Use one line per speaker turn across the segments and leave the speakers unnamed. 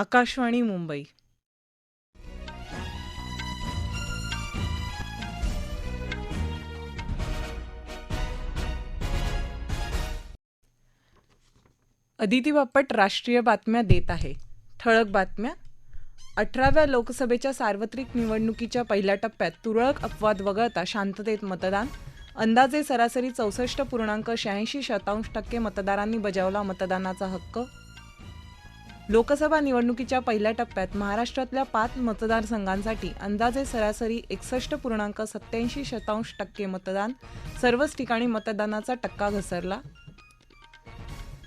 आकाशवाणी मुंबई अदिती बापट राष्ट्रीय बातम्या देत आहे ठळक बातम्या अठराव्या लोकसभेच्या सार्वत्रिक निवडणुकीच्या पहिल्या टप्प्यात तुरळक अपवाद वगळता शांततेत मतदान अंदाजे सरासरी चौसष्ट पूर्णांक शहाऐंशी शतांश टक्के मतदारांनी बजावला मतदानाचा हक्क लोकसभा निवडणुकीच्या पहिल्या टप्प्यात महाराष्ट्रातल्या पाच मतदारसंघांसाठी अंदाजे सरासरी एकसष्ट पूर्णांक सत्याऐंशी शतांश टक्के मतदान सर्वच ठिकाणी मतदानाचा टक्का घसरला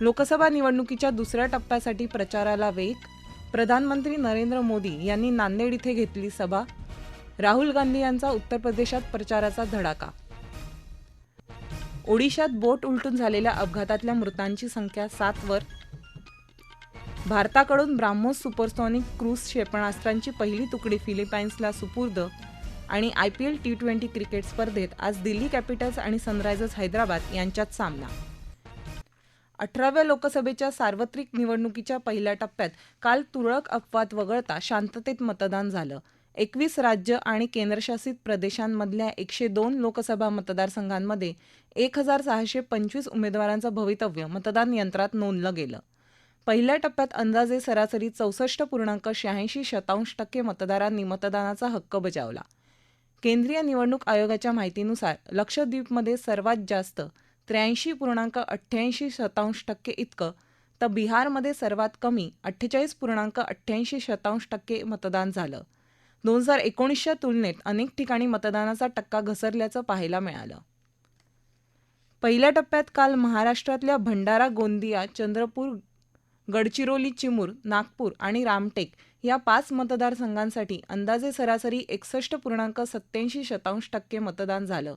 लोकसभा निवडणुकीच्या दुसऱ्या टप्प्यासाठी प्रचाराला वेग प्रधानमंत्री नरेंद्र मोदी यांनी नांदेड इथे घेतली सभा राहुल गांधी यांचा उत्तर प्रदेशात प्रचाराचा धडाका ओडिशात बोट उलटून झालेल्या अपघातातल्या मृतांची संख्या सातवर भारताकडून ब्राह्मोस सुपरसॉनिक क्रूज क्षेपणास्त्रांची पहिली तुकडी फिलिपाईन्सला सुपूर्द आणि I P L T twenty cricket स्पर्धेत आज दिल्ली कॅपिटल्स आणि सनरायझर्स हैदराबाद यांच्यात सामना अठराव्या लोकसभेच्या सार्वत्रिक निवडणुकीच्या पहिल्या टप्प्यात काल तुरळक अपवाद वगळता शांततेत मतदान झालं एकवीस राज्य आणि केंद्रशासित प्रदेशांमधल्या एकशे दोन लोकसभा मतदारसंघांमध्ये एक हजार सहाशे पंचवीस उमेदवारांचं भवितव्य मतदान यंत्रात नोंदलं गेलं पहिल्या टप्प्यात अंदाजे सरासरी चौसष्ट पूर्णांक शहाऐंशी शतांश टक्के मतदारांनी मतदानाचा हक्क बजावला केंद्रीय निवडणूक आयोगाच्या माहितीनुसार लक्षद्वीपमध्ये सर्वात जास्त त्र्याऐंशी पूर्णांक अठ्ठ्याऐंशी शतांश टक्के इतकं तर बिहारमध्ये सर्वात कमी अठ्ठेचाळीस पूर्णांक अठ्ठ्याऐंशी शतांश टक्के मतदान झालं दोन हजार एकोणीसच्या तुलनेत अनेक ठिकाणी मतदानाचा टक्का घसरल्याचं पाहायला मिळालं पहिल्या टप्प्यात काल महाराष्ट्रातल्या भंडारा गोंदिया चंद्रपूर गडचिरोली चिमूर नागपूर आणि रामटेक या पाच मतदारसंघांसाठी अंदाजे सरासरी एकसष्ट पूर्णांक सत्याऐंशी शतांश टक्के मतदान झालं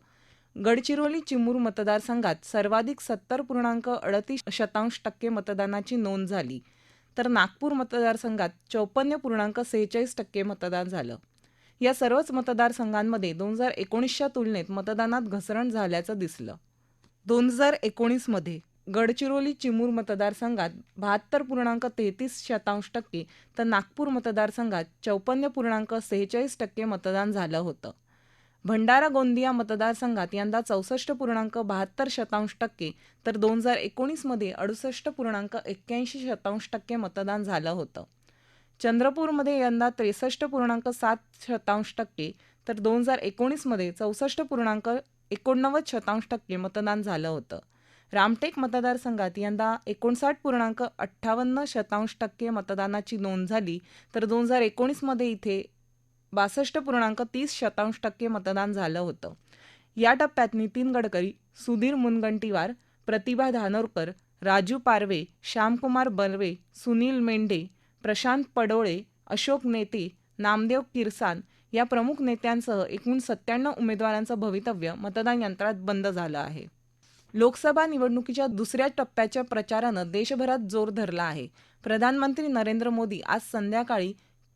गडचिरोली चिमूर मतदारसंघात सर्वाधिक सत्तर पूर्णांक अडतीस शतांश टक्के मतदानाची नोंद झाली तर नागपूर मतदारसंघात चौपन्न पूर्णांक सेहेचाळीस टक्के मतदान झालं या सर्वच मतदारसंघांमध्ये दोन हजार एकोणीसच्या तुलनेत मतदानात घसरण झाल्याचं दिसलं दोन हजार एकोणीसमध्ये गडचिरोली चिमूर मतदारसंघात बहात्तर पूर्णांक तेहतीस शतांश टक्के तर नागपूर मतदारसंघात चौपन्न पूर्णांक सेहेचाळीस टक्के मतदान झालं होतं भंडारा गोंदिया मतदारसंघात यंदा चौसष्ट पूर्णांक बहात्तर शतांश टक्के तर दोन हजार एकोणीसमध्ये अडुसष्ट पूर्णांक एक्क्याऐंशी शतांश टक्के मतदान झालं होतं चंद्रपूरमध्ये यंदा त्रेसष्ट पूर्णांक सात शतांश टक्के तर दोन हजार एकोणीसमध्ये चौसष्ट पूर्णांक एकोणनव्वद शतांश टक्के मतदान झालं होतं रामटेक मतदारसंघात यंदा एकोणसाठ पूर्णांक अठ्ठावन्न शतांश टक्के मतदानाची नोंद झाली तर दोन हजार एकोणीसमध्ये इथे बासष्ट पूर्णांक तीस शतांश टक्के मतदान झालं होतं या टप्प्यात नितीन गडकरी सुधीर मुनगंटीवार प्रतिभा धानोरकर राजू पारवे श्यामकुमार बर्वे सुनील मेंढे प्रशांत पडोळे अशोक नेते नामदेव किरसान या प्रमुख नेत्यांसह एकूण सत्त्याण्णव उमेदवारांचं भवितव्य मतदान यंत्रात बंद झालं आहे लोकसभा निवडणुकीच्या दुसऱ्या टप्प्याच्या प्रचारानं देशभरात जोर धरला आहे प्रधानमंत्री नरेंद्र मोदी आज संध्याकाळी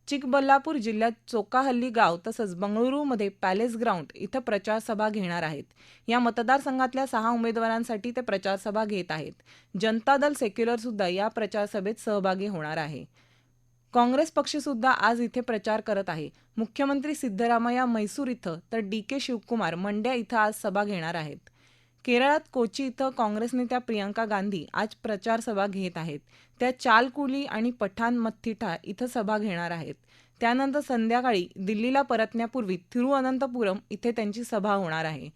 चिकबल्लापूर जिल्ह्यात चोकाहल्ली गाव तसंच बंगळुरूमध्ये पॅलेस ग्राउंड इथं प्रचारसभा घेणार आहेत या मतदारसंघातल्या सहा उमेदवारांसाठी ते प्रचारसभा घेत आहेत जनता दल सेक्युलर सुद्धा या प्रचारसभेत सहभागी होणार आहे काँग्रेस सुद्धा आज इथे प्रचार करत आहे मुख्यमंत्री सिद्धरामय्या मैसूर इथं तर डी के शिवकुमार मंड्या इथं आज सभा घेणार आहेत केरळात कोची इथं काँग्रेस नेत्या प्रियंका गांधी आज प्रचारसभा घेत आहेत त्या चालकुली आणि मथिठा इथं सभा घेणार आहेत त्यानंतर संध्याकाळी दिल्लीला परतण्यापूर्वी थिरुअनंतपुरम इथे त्यांची सभा होणार आहे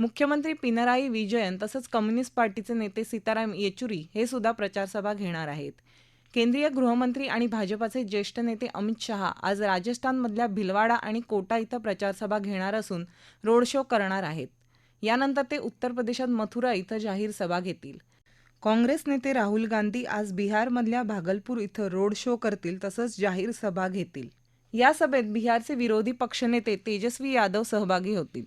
मुख्यमंत्री पिनराई विजयन तसंच कम्युनिस्ट पार्टीचे नेते सीताराम येचुरी हे सुद्धा प्रचारसभा घेणार आहेत केंद्रीय गृहमंत्री आणि भाजपाचे ज्येष्ठ नेते अमित शहा आज राजस्थानमधल्या भिलवाडा आणि कोटा इथं प्रचारसभा घेणार असून रोड शो करणार आहेत यानंतर ते उत्तर प्रदेशात मथुरा इथं जाहीर सभा घेतील काँग्रेस नेते राहुल गांधी आज बिहारमधल्या भागलपूर इथं रोड शो करतील तसंच जाहीर सभा घेतील या सभेत बिहारचे विरोधी पक्षनेते तेजस्वी यादव सहभागी होतील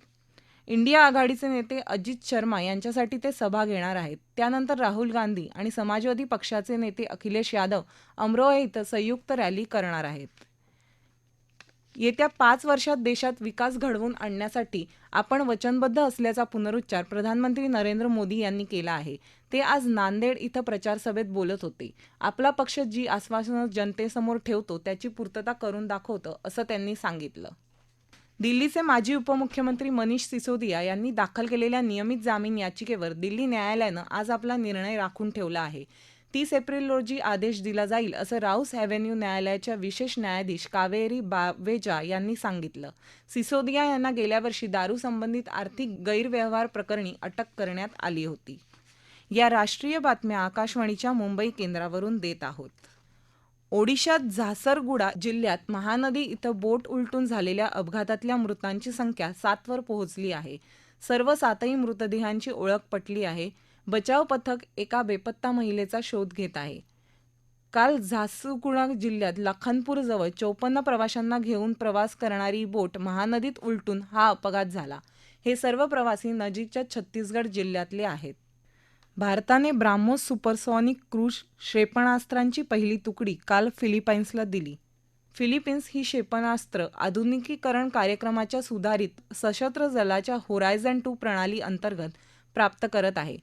इंडिया आघाडीचे नेते अजित शर्मा यांच्यासाठी ते सभा घेणार आहेत त्यानंतर राहुल गांधी आणि समाजवादी पक्षाचे नेते अखिलेश यादव अमरोहा इथं संयुक्त रॅली करणार आहेत येत्या पाच वर्षात देशात विकास घडवून आणण्यासाठी आपण वचनबद्ध असल्याचा पुनरुच्चार प्रधानमंत्री नरेंद्र मोदी यांनी केला आहे ते आज नांदेड इथं प्रचारसभेत बोलत होते आपला पक्ष जी आश्वासनं जनतेसमोर ठेवतो त्याची पूर्तता करून दाखवतं असं त्यांनी सांगितलं दिल्लीचे माजी उपमुख्यमंत्री मनीष सिसोदिया यांनी दाखल केलेल्या नियमित जामीन याचिकेवर दिल्ली न्यायालयानं आज आपला निर्णय राखून ठेवला आहे तीस एप्रिल रोजी आदेश दिला जाईल असं राऊस हॅव्हेन्यू न्यायालयाच्या विशेष न्यायाधीश कावेरी बावेजा यांनी सांगितलं सिसोदिया यांना गेल्या वर्षी दारू संबंधित आर्थिक गैरव्यवहार प्रकरणी अटक करण्यात आली होती या राष्ट्रीय बातम्या आकाशवाणीच्या मुंबई केंद्रावरून देत आहोत ओडिशात झासरगुडा जिल्ह्यात महानदी इथं बोट उलटून झालेल्या अपघातातल्या मृतांची संख्या सातवर पोहोचली आहे सर्व सातही मृतदेहांची ओळख पटली आहे बचाव पथक एका बेपत्ता महिलेचा शोध घेत आहे काल झासुकुणा जिल्ह्यात लाखानपूरजवळ चौपन्न प्रवाशांना घेऊन प्रवास करणारी बोट महानदीत उलटून हा अपघात झाला हे सर्व प्रवासी नजीकच्या छत्तीसगड जिल्ह्यातले आहेत भारताने ब्राह्मो सुपरसॉनिक क्रूज क्षेपणास्त्रांची पहिली तुकडी काल फिलिपाईन्सला दिली फिलिपिन्स ही क्षेपणास्त्र आधुनिकीकरण कार्यक्रमाच्या सुधारित सशस्त्र जलाच्या होरायझन टू प्रणाली अंतर्गत प्राप्त करत आहे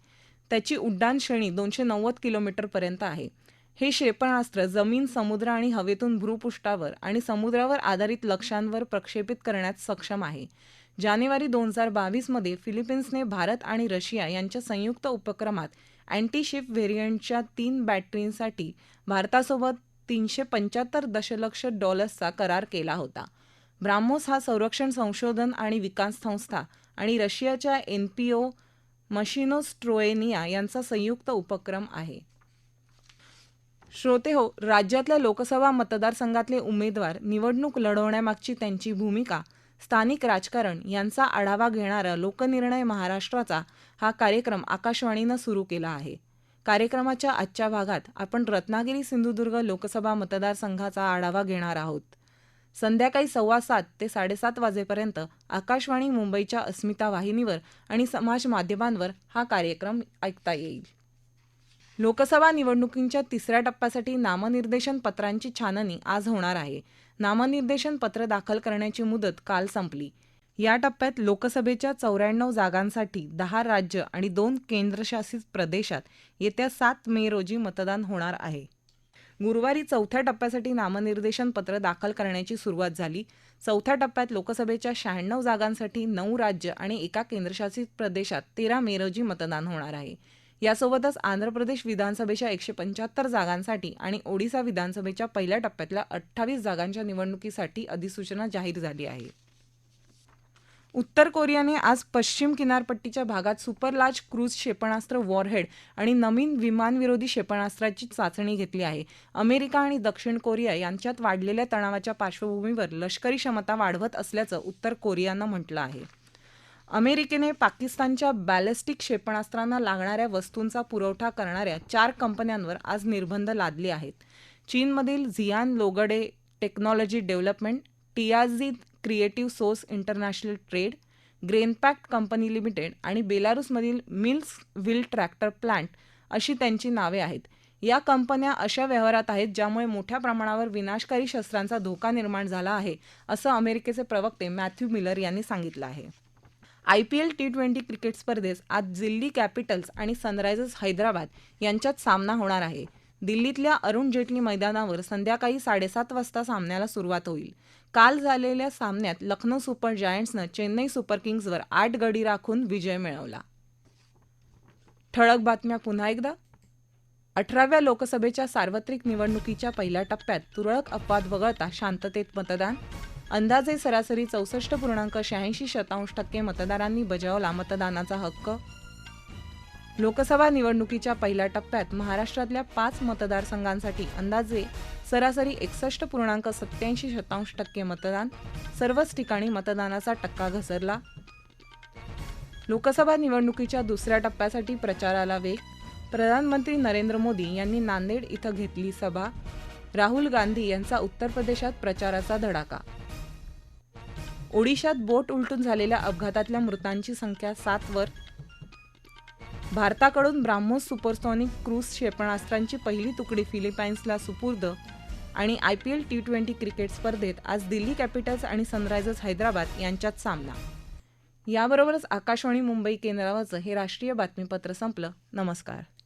त्याची उड्डाण श्रेणी दोनशे नव्वद किलोमीटरपर्यंत आहे हे क्षेपणास्त्र जमीन समुद्र आणि हवेतून भूपृष्ठावर आणि समुद्रावर आधारित लक्ष्यांवर प्रक्षेपित करण्यात सक्षम आहे जानेवारी दोन हजार बावीसमध्ये फिलिपिन्सने भारत आणि रशिया यांच्या संयुक्त उपक्रमात अँटीशिप शिप व्हेरियंटच्या तीन बॅटरींसाठी भारतासोबत तीनशे पंच्याहत्तर दशलक्ष डॉलर्सचा करार केला होता ब्राह्मोस हा संरक्षण संशोधन आणि विकास संस्था आणि रशियाच्या एन पी ओ मशिनोस्ट्रोएनिया यांचा संयुक्त उपक्रम आहे श्रोते हो राज्यातल्या लोकसभा मतदारसंघातले उमेदवार निवडणूक लढवण्यामागची त्यांची भूमिका स्थानिक राजकारण यांचा आढावा घेणारा लोकनिर्णय महाराष्ट्राचा हा कार्यक्रम आकाशवाणीनं सुरू केला आहे कार्यक्रमाच्या आजच्या भागात आपण रत्नागिरी सिंधुदुर्ग लोकसभा मतदारसंघाचा आढावा घेणार आहोत संध्याकाळी सव्वा सात ते साडेसात वाजेपर्यंत आकाशवाणी मुंबईच्या अस्मिता वाहिनीवर आणि समाज माध्यमांवर हा कार्यक्रम ऐकता येईल लोकसभा निवडणुकींच्या तिसऱ्या टप्प्यासाठी नामनिर्देशन पत्रांची छाननी आज होणार आहे नामनिर्देशन पत्र दाखल करण्याची मुदत काल संपली या टप्प्यात लोकसभेच्या चौऱ्याण्णव जागांसाठी दहा राज्य आणि दोन केंद्रशासित प्रदेशात येत्या सात मे रोजी मतदान होणार आहे गुरुवारी चौथ्या टप्प्यासाठी नामनिर्देशन पत्र दाखल करण्याची सुरुवात झाली चौथ्या टप्प्यात लोकसभेच्या शहाण्णव जागांसाठी नऊ राज्य आणि एका केंद्रशासित प्रदेशात तेरा मे रोजी मतदान होणार आहे यासोबतच आंध्र प्रदेश विधानसभेच्या एकशे पंच्याहत्तर जागांसाठी आणि ओडिसा विधानसभेच्या पहिल्या टप्प्यातल्या अठ्ठावीस जागांच्या निवडणुकीसाठी अधिसूचना जाहीर झाली आहे उत्तर कोरियाने आज पश्चिम किनारपट्टीच्या भागात सुपर लार्ज क्रूज क्षेपणास्त्र वॉरहेड आणि नवीन विमानविरोधी क्षेपणास्त्राची चाचणी घेतली आहे अमेरिका आणि दक्षिण कोरिया यांच्यात वाढलेल्या तणावाच्या पार्श्वभूमीवर लष्करी क्षमता वाढवत असल्याचं उत्तर कोरियानं म्हटलं आहे अमेरिकेने पाकिस्तानच्या बॅलेस्टिक क्षेपणास्त्रांना लागणाऱ्या वस्तूंचा पुरवठा करणाऱ्या चार कंपन्यांवर आज निर्बंध लादले आहेत चीनमधील झियान लोगडे टेक्नॉलॉजी डेव्हलपमेंट टीआरझी क्रिएटिव्ह सोर्स इंटरनॅशनल ट्रेड ग्रेनपॅक्ट कंपनी लिमिटेड आणि बेलारूसमधील मिल्स व्हील ट्रॅक्टर प्लांट अशी त्यांची नावे आहेत या कंपन्या अशा व्यवहारात आहेत ज्यामुळे मोठ्या प्रमाणावर विनाशकारी शस्त्रांचा धोका निर्माण झाला आहे असं अमेरिकेचे प्रवक्ते मॅथ्यू मिलर यांनी सांगितलं आहे I P L T twenty cricket स्पर्धेत आज दिल्ली कॅपिटल्स आणि सनरायझर्स हैदराबाद यांच्यात सामना होणार आहे दिल्लीतल्या अरुण जेटली मैदानावर संध्याकाळी साडेसात वाजता सामन्याला सुरुवात होईल काल झालेल्या सामन्यात लखनौ सुपर जायंट्सनं चेन्नई सुपर किंग्सवर आठ गडी राखून विजय मिळवला ठळक बातम्या पुन्हा एकदा अठराव्या लोकसभेच्या सार्वत्रिक निवडणुकीच्या पहिल्या टप्प्यात तुरळक अपवाद वगळता शांततेत मतदान अंदाजे सरासरी चौसष्ट पूर्णांक शहाऐंशी शतांश टक्के मतदारांनी बजावला मतदानाचा हक्क लोकसभा निवडणुकीच्या पहिल्या टप्प्यात महाराष्ट्रातल्या पाच मतदारसंघांसाठी अंदाजे सरासरी एकसष्ट पूर्णांक सत्याऐंशी शतांश टक्के मतदान सर्वच ठिकाणी मतदानाचा टक्का घसरला लोकसभा निवडणुकीच्या दुसऱ्या टप्प्यासाठी प्रचाराला वेग प्रधानमंत्री नरेंद्र मोदी यांनी नांदेड इथं घेतली सभा राहुल गांधी यांचा उत्तर प्रदेशात प्रचाराचा धडाका ओडिशात बोट उलटून झालेल्या अपघातातल्या मृतांची संख्या सातवर भारताकडून ब्राह्मोस सुपरसॉनिक क्रूज क्षेपणास्त्रांची पहिली तुकडी फिलिपाईन्सला सुपूर्द आणि I P L T twenty cricket स्पर्धेत आज दिल्ली कॅपिटल्स आणि सनरायझर्स हैदराबाद यांच्यात सामना याबरोबरच आकाशवाणी मुंबई केंद्रावरचं हे राष्ट्रीय बातमीपत्र संपलं नमस्कार